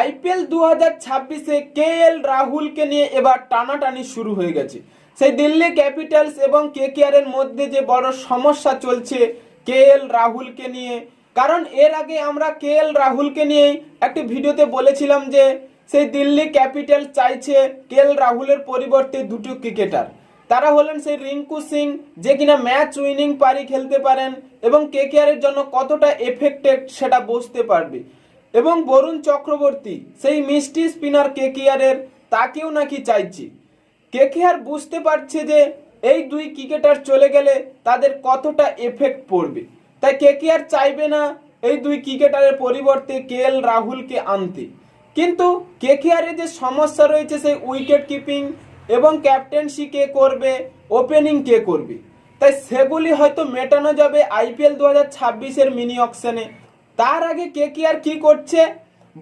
IPL দু হাজার ছাব্বিশে কে এল রাহুলকে নিয়ে এবার টানাটানি শুরু হয়ে গেছে। সেই দিল্লি ক্যাপিটালস এবং কে এর মধ্যে যে বড় সমস্যা চলছে কে এল রাহুলকে নিয়ে, কারণ এর আগে আমরা কে এল রাহুলকে নিয়েই একটি ভিডিওতে বলেছিলাম যে সেই দিল্লি ক্যাপিটাল চাইছে কে এল রাহুলের পরিবর্তে দুটো ক্রিকেটার। তারা হলেন সেই রিঙ্কু সিং, যে কিনা ম্যাচ উইনিং পারি খেলতে পারেন এবং কে এর জন্য কতটা এফেক্টেড সেটা বুঝতে পারবে। এবং বরুণ চক্রবর্তী, সেই মিষ্টি স্পিনার কেকেআরের, তাকেও নাকি চাইছি। কেকেআর বুঝতে পারছে যে এই দুই ক্রিকেটার চলে গেলে তাদের কতটা এফেক্ট পড়বে। তাই কেকেআর চাইবে না এই দুই ক্রিকেটারের পরিবর্তে কে এল রাহুলকে আনতে। কিন্তু কেকেআরে যে সমস্যা রয়েছে, সেই উইকেট কিপিং এবং ক্যাপ্টেন্সি কে করবে, ওপেনিং কে করবে। তাই সেগুলি হয়তো মেটানো যাবে আইপিএল দু হাজার ছাব্বিশের মিনি অকশনে। তার আগে কে কে আর কি করছে?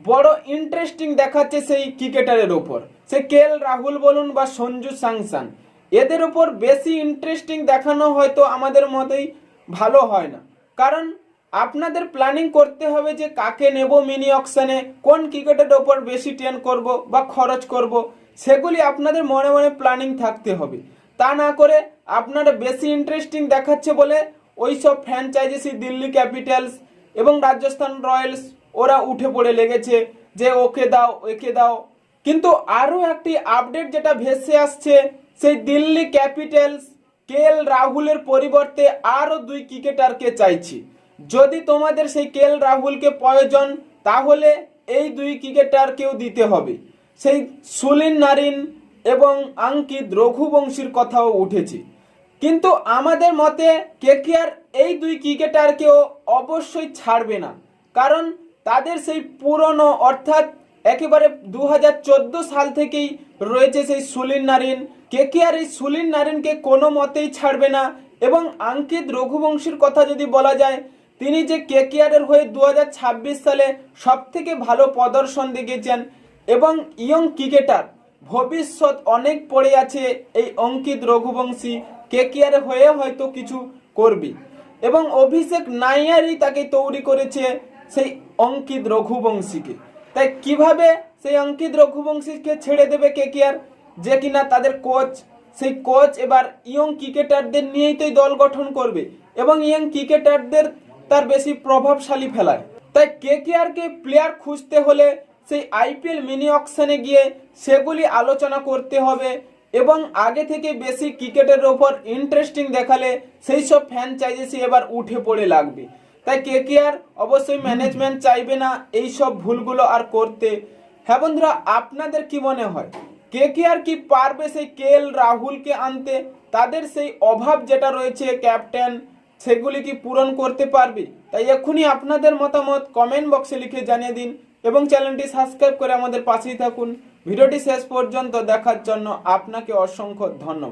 বড় ইন্টারেস্টিং দেখাচ্ছে সেই ক্রিকেটারের ওপর। সে কেএল রাহুল বলুন বা সঞ্জু স্যাংসান এদের ওপর বেশি ইন্টারেস্টিং দেখানো হয়তো আমাদের মতেই ভালো হয় না। কারণ আপনাদের প্ল্যানিং করতে হবে যে কাকে নেব মিনি অকশনে কোন ক্রিকেটের ওপর বেশি ট্রেন করব বা খরচ করব, সেগুলি আপনাদের মনে মনে প্ল্যানিং থাকতে হবে। তা না করে আপনারা বেশি ইন্টারেস্টিং দেখাচ্ছে বলে ওই সব ফ্র্যাঞ্চাইজি দিল্লি ক্যাপিটালস এবং রাজস্থান রয়্যালস ওরা উঠে পড়ে লেগেছে যে ওকে দাও ওকে দাও। কিন্তু আরও একটি আপডেট যেটা ভেসে আসছে, সেই দিল্লি ক্যাপিটালস কে রাহুলের পরিবর্তে আরও দুই ক্রিকেটারকে চাইছি। যদি তোমাদের সেই কে এল রাহুলকে প্রয়োজন, তাহলে এই দুই ক্রিকেটারকেও দিতে হবে। সেই সুলিন নারিন এবং আঙ্কিত রঘুবংশীর কথাও উঠেছে। কিন্তু আমাদের মতে কেকেআর এই দুই ক্রিকেটারকেও অবশ্যই ছাড়বে না। কারণ তাদের সেই পুরনো, অর্থাৎ একেবারে দু হাজার চোদ্দ সাল থেকেই রয়েছে সেই সুলিন নারিন। কেকেআর এই সুলিন নারিনকে কোনো মতেই ছাড়বে না এবং আঙ্কিত রঘুবংশীর কথা যদি বলা যায়, তিনি যে কে কেকেআরের হয়ে দু হাজার ছাব্বিশ সালে সব থেকে ভালো প্রদর্শন দেখিয়েছেন এবং ইয়ং ক্রিকেটার, ভবিষ্যৎ অনেক পড়ে আছে এই অঙ্কিত রঘুবংশী কে কেকেআর হয়ে হয়তো কিছু করবে। এবং অভিষেক নাইয়ারই তাকে তৈরি করেছে সেই অঙ্কিত রঘুবংশীকে। তাই কীভাবে সেই অঙ্কিত রঘুবংশীকে ছেড়ে দেবে কেকেআর যে কিনা তাদের কোচ সেই কোচ এবার ইয়ং ক্রিকেটারদের নিয়েই তো দল গঠন করবে এবং ইয়ং ক্রিকেটারদের তার বেশি প্রভাবশালী ফেলায়। তাই কেকেআরকে প্লেয়ার খুঁজতে হলে সেই আইপিএল মিনি অকশনে গিয়ে সেগুলি আলোচনা করতে হবে এবং আগে থেকে বেশি ক্রিকেটের ওপর ইন্টারেস্টিং দেখালে সেই সব ফ্র্যাঞ্চাইজি এবার উঠে পড়ে লাগবে। তাই কে কে আর অবশ্যই ম্যানেজমেন্ট চাইবে না এই সব ভুলগুলো আর করতে। হ্যাঁ বন্ধুরা আপনাদের কি মনে হয়? কে কে আর কি পারবে সেই কে এল রাহুলকে আনতে? তাদের সেই অভাব যেটা রয়েছে ক্যাপ্টেন সেগুলি কি পূরণ করতে পারবে? তাই এক্ষুনি আপনাদের মতামত কমেন্ট বক্সে লিখে জানিয়ে দিন এবং চ্যানেলটি সাবস্ক্রাইব করে আমাদের পাশেই থাকুন। ভিডিওটি শেষ পর্যন্ত দেখার জন্য আপনাকে অসংখ্য ধন্যবাদ।